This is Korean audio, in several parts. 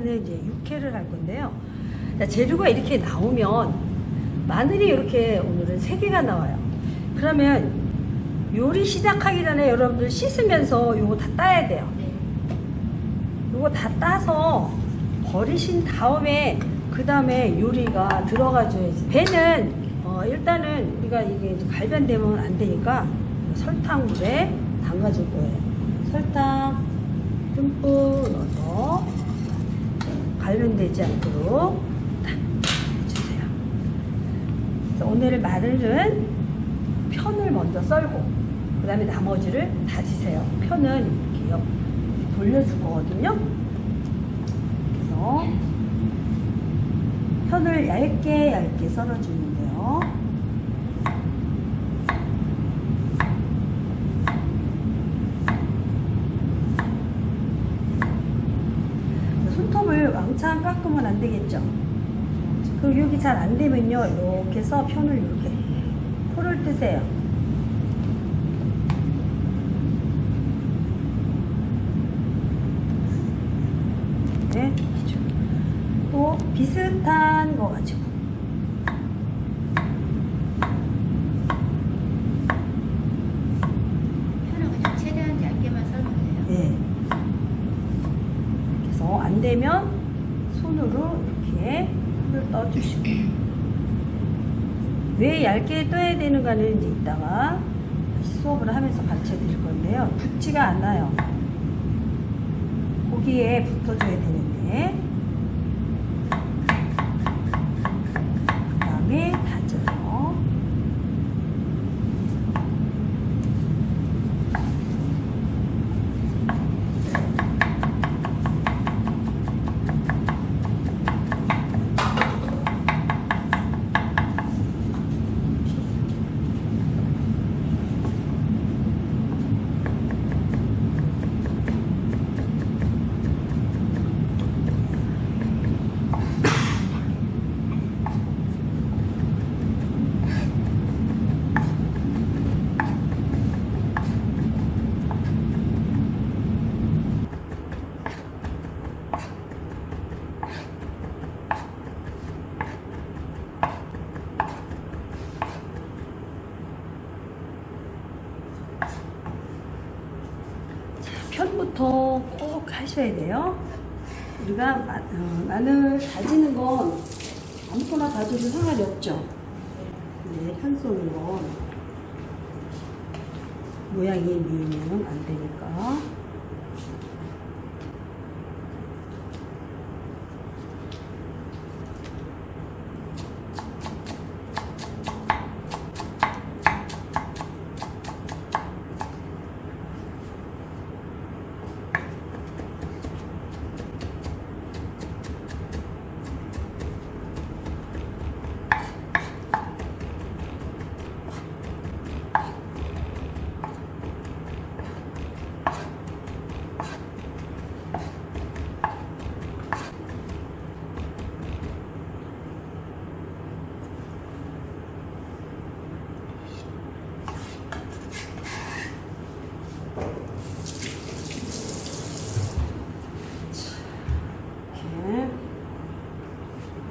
는 이제 육회를 할 건데요. 자, 재료가 이렇게 나오면 마늘이 이렇게 오늘은 세 개가 나와요. 그러면 요리 시작하기 전에 여러분들 씻으면서 요거 다 따야 돼요. 네. 요거 다 따서 버리신 다음에 그 다음에 요리가 들어가줘야지. 배는 어, 일단은 우리가 이게 갈변되면 안 되니까 설탕물에 담가줄 거예요. 설탕 듬뿍 넣어서 갈변되지 않도록 딱 해주세요. 그래서 오늘 마늘은 편을 먼저 썰고 그 다음에 나머지를 다지세요. 편은 이렇게 옆 돌려줄 거거든요. 그래서 편을 얇게 얇게 썰어주는데요. 손톱을 왕창 깎으면 안 되겠죠. 그리고 여기 잘 안 되면요, 이렇게 해서 편을 이렇게 포를 뜨세요. 네, 그렇죠. 또 비슷한 거 가지고 편은 그냥 최대한 얇게만 썰면 돼요. 예. 이렇게 해서 안 되면 손으로 이렇게 풀을 떠주시고 왜 얇게 떠야 되는가는 이제 이따가 수업을 하면서 가르쳐 드릴 건데요. 붙지가 않아요. 고기에 붙어줘야 되는데 그 다음에 다져요. 편 부터 꼭 하셔야 돼요. 우리가 마, 어, 마늘 다지는 건 아무거나 다져도 상관이 없죠. 쏘는 건 모양이 미우면 안 되니까.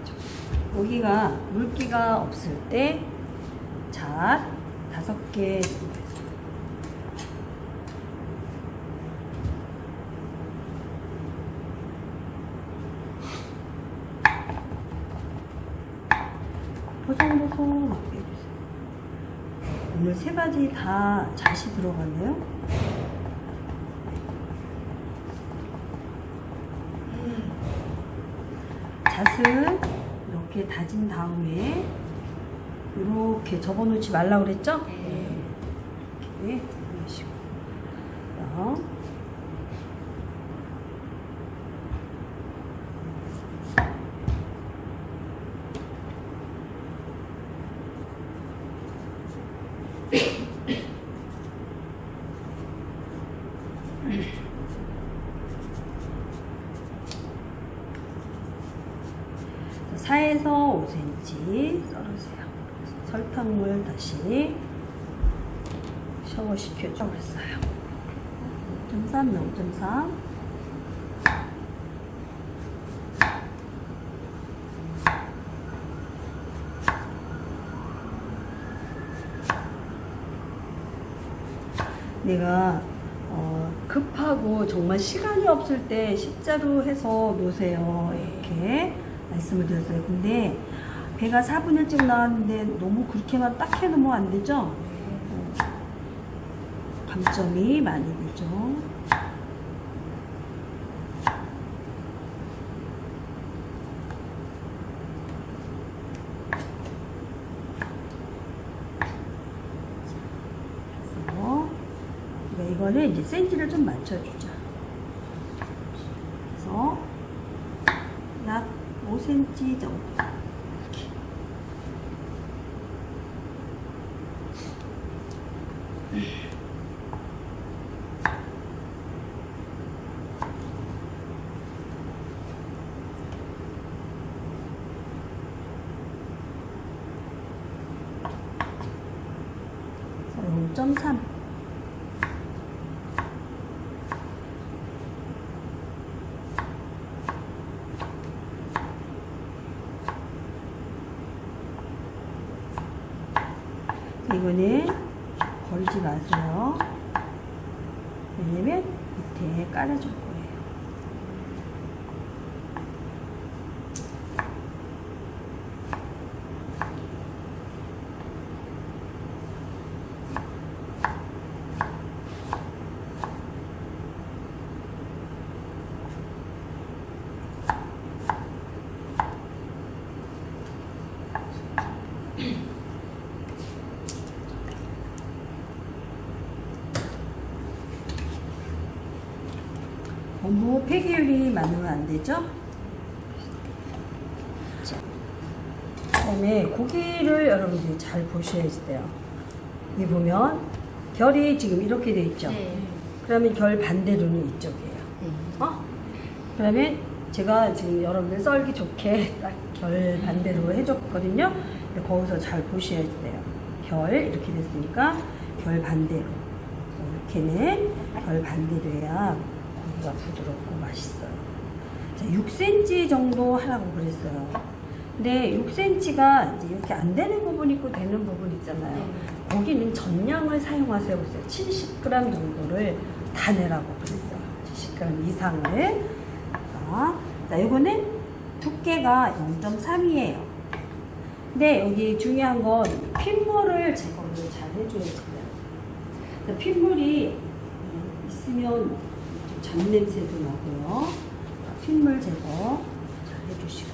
이렇게 고기가 물기가 없을 때잣 다섯 개 보송보송하게 해주세요. 오늘 세 가지 다 잣이 들어갔네요. 잣은 이렇게 다진 다음에 이렇게 접어놓지 말라 그랬죠? 네. 이렇게 넣으시고 다시 샤워시켜주고 있어요. 5.3, 0.3. 내가 어, 급하고 정말 시간이 없을 때 십자로 해서 놓으세요. 이렇게 말씀을 드렸어요. 근데 배가 4분 일찍 나왔는데 너무 그렇게만 딱 해놓으면 안 되죠? 어, 감점이 많이 되죠. 그래서 이거는 이제 센치를 좀 맞춰주자. 그래서 약 5cm 정도. 0.3. 이거는 버리지 마세요. 왜냐면 밑에 깔아줄 거예요. 너무 폐기율이 많으면 안 되죠? 자, 그다음에 고기를 여러분들이 잘 보셔야 돼요. 이 보면 결이 지금 이렇게 돼 있죠. 네. 그러면 결 반대로는 이쪽이에요. 네. 어? 그러면 제가 지금 여러분들 썰기 좋게 딱 결 반대로 해줬거든요. 근데 거기서 잘 보셔야 돼요. 결 이렇게 됐으니까 결 반대로. 이렇게는 결 반대로 해야 고기가 부드럽고 맛있어요. 자, 6cm 정도 하라고 그랬어요. 근데 6cm가 이제 이렇게 안 되는 부분 있고 되는 부분 있잖아요. 거기는 전량을 사용하세요. 그래서 70g 정도를 다 내라고 그랬어요. 70g 이상을. 자, 자, 요거는 두께가 0.3이에요. 근데 여기 중요한 건 핏물을 제거를 잘 해줘야 돼요. 핏물이 있으면 잡냄새도 나고요. 핏물 제거 잘 해주시고.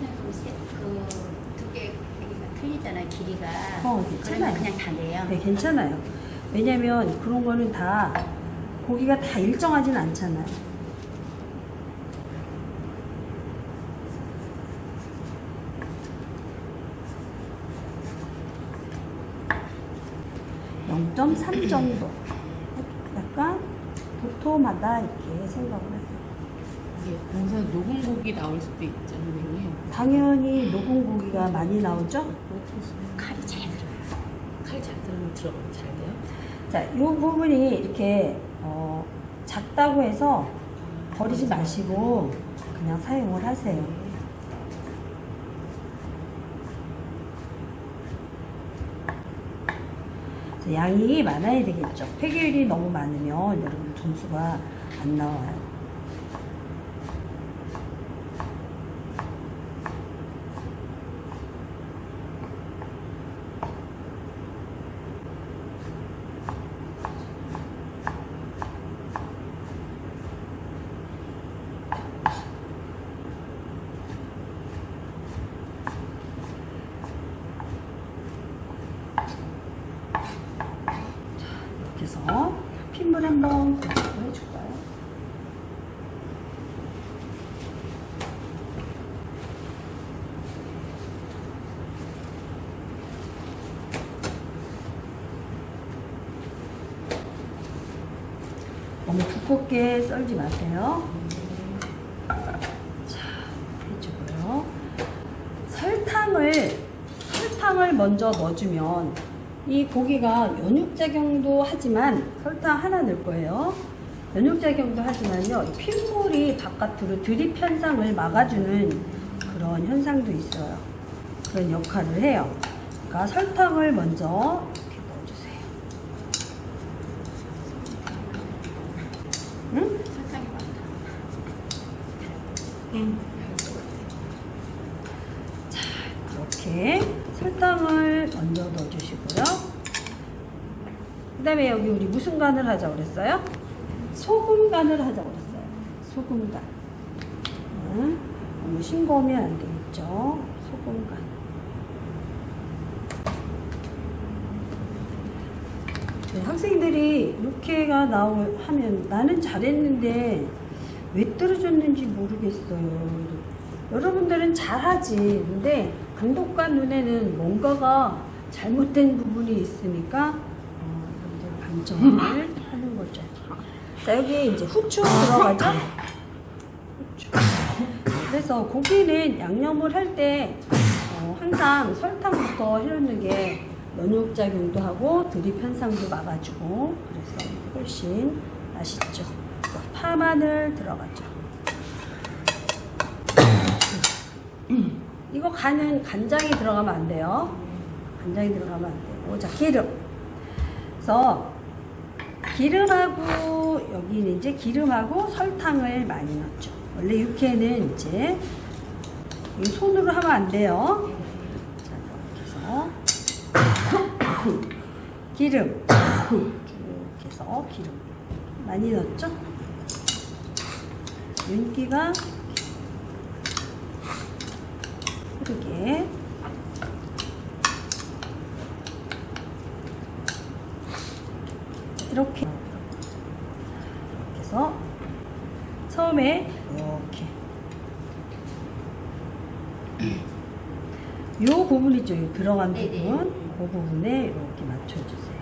그, 세- 그 두께 여기가 틀리잖아요. 길이가. 어, 괜찮아요. 그러면 그냥 다 내요. 네, 괜찮아요. 왜냐면 그런 거는 다 고기가 다 일정하진 않잖아요. (0.3) 정도 약간 도토마다 이렇게 생각을 해요 이게 녹은 고기 나올 수도 있죠, 선생님. 당연히 녹은 고기가 많이 나오죠 칼이 잘 들어요. 칼 잘 들으면 들어가면 잘 돼요? 자, 이 부분이 이렇게 어, 작다고 해서 버리지 마시고 그냥 사용을 하세요. 자, 양이 많아야 되겠죠. 폐기율이 너무 많으면 여러분 점수가 안 나와요. 이렇게 해서 핏물 한번 해줄까요? 너무 두껍게 썰지 마세요. 자, 해주고요. 설탕을 설탕을 먼저 넣어주면 이 고기가 연육작용도 하지만 설탕 하나 넣을 거예요. 연육작용도 하지만요, 이 핏물이 바깥으로 드립 현상을 막아주는 그런 현상도 있어요. 그런 역할을 해요. 그러니까 설탕을 먼저 이렇게 넣어주세요. 응. 이렇게 설탕을 먼저 넣어주시고요. 그 다음에 여기 우리 무슨 간을 하자고 그랬어요? 소금 간을 하자고 그랬어요. 소금 간. 응? 너무 싱거우면 안 되겠죠? 소금 간. 네, 학생들이 이렇게가 나오 하면 나는 잘했는데 왜 떨어졌는지 모르겠어요. 여러분들은 잘하지. 근데 감독관 눈에는 뭔가가 잘못된 부분이 있으니까 어, 이제 반점을 하는 거죠. 자 여기 이제 후추 들어가죠. 후추. 그래서 고기는 양념을 할때 어, 항상 설탕부터 해놓는 게 면역작용도 하고 드립 현상도 막아주고 그래서 훨씬 맛있죠. 파 마늘 들어가죠. 이거 간은 간장이 들어가면 안 돼요. 간장이 들어가면 안 되고 자 기름. 그래서 기름하고 여기는 이제 기름하고 설탕을 많이 넣죠. 원래 육회는 이제 이 손으로 하면 안 돼요. 자 이렇게 해서 기름 쭉 해서 기름 많이 넣었죠. 윤기가 흐르게. 이렇게. 이렇게 해서 처음에 이렇게. 요 부분 있죠. 이 들어간 네네. 부분 그 부분에 이렇게 맞춰주세요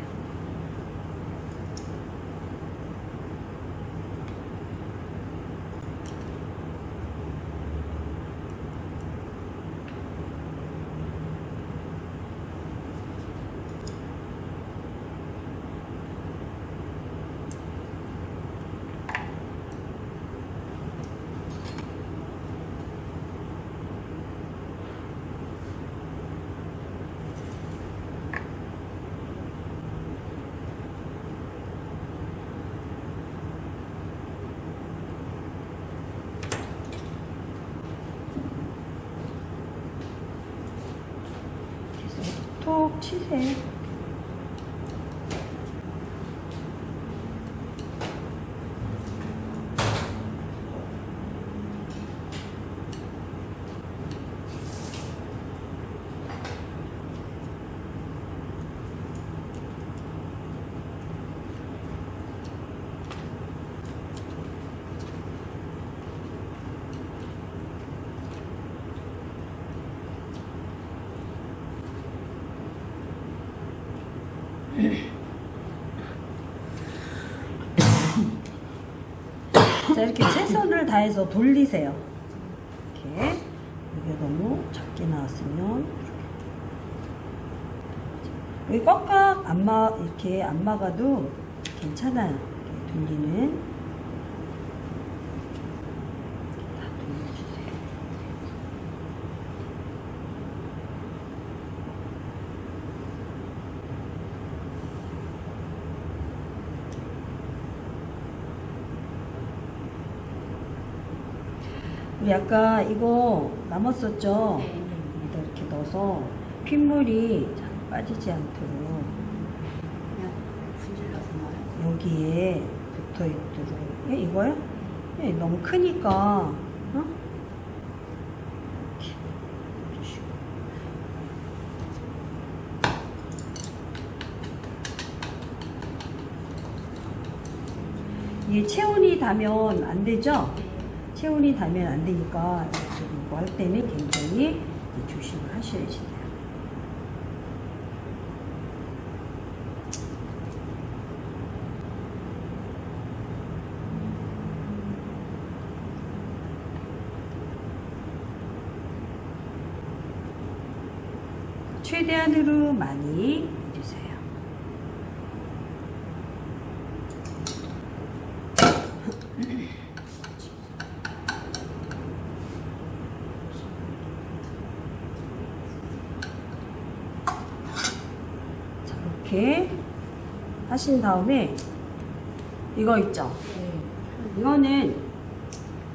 She's. 다해서 돌리세요. 이렇게 이게 너무 작게 나왔으면 여기 꽉꽉 안막 이렇게 안 막아도 괜찮아요. 이렇게 돌리는 다 돌려주세요. 우리 아까 이거 남았었죠? 네. 여기다 이렇게 넣어서 핏물이 잘 빠지지 않도록 그냥 분질러서 넣어요. 여기에 붙어 있도록. 예, 이거요? 예, 너무 크니까, 어? 이렇게. 이게 체온이 닿으면 안 되죠? 네. 체온이 닿으면 안 되니까 이거 할 때는 굉장히 조심을 하셔야지. 최대한으로 많이 해주세요. 자, 이렇게 하신 다음에 이거 있죠? 네. 이거는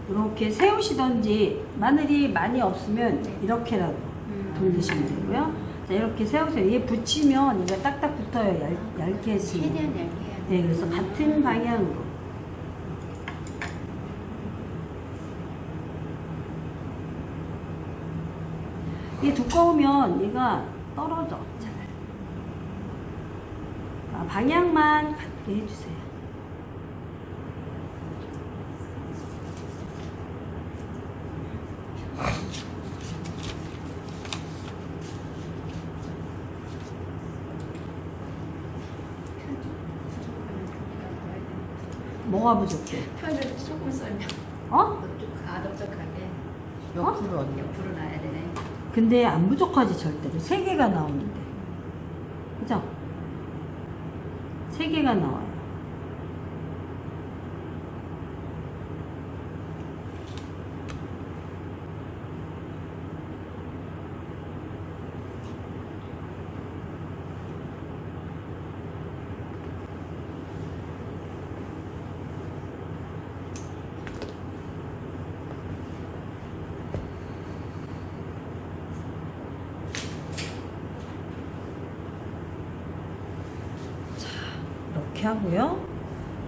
이렇게 세우시던지 마늘이 많이 없으면 네. 이렇게라도 음. 돌리시면 되고요. 자, 이렇게 세우세요. 얘 붙이면 이거 딱딱 붙어요. 얇, 얇게 했으면. 최대한 얇게. 네, 그래서 같은 방향으로. 이게 두꺼우면 얘가 떨어져. 잘. 아, 방향만 같게 해주세요. 뭐가 부족해? 편을 조금 썰면 어? 아덕적하게 옆으로 언니. 옆으로 놔야 되네. 근데 안 부족하지 절대로 세 개가 나오는데 그죠? 세 개가 나와요 이렇게 하고요.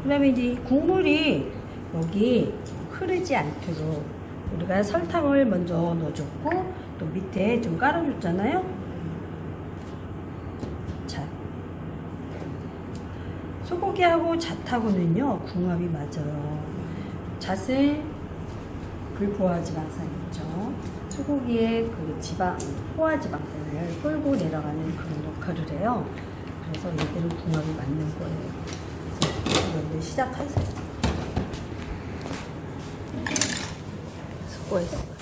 그 다음에 이제 국물이 여기 흐르지 않도록 우리가 설탕을 먼저 넣어줬고 또 밑에 좀 깔아줬잖아요. 자 소고기하고 잣하고는요 궁합이 맞아요. 잣은 불포화지 방산 있죠? 소고기의 그 지방 포화지방산을 끌고 내려가는 그런 역할을 해요 그래서 얘들은 궁합이 맞는 거예요. 먼저 시작하세요. 수고했어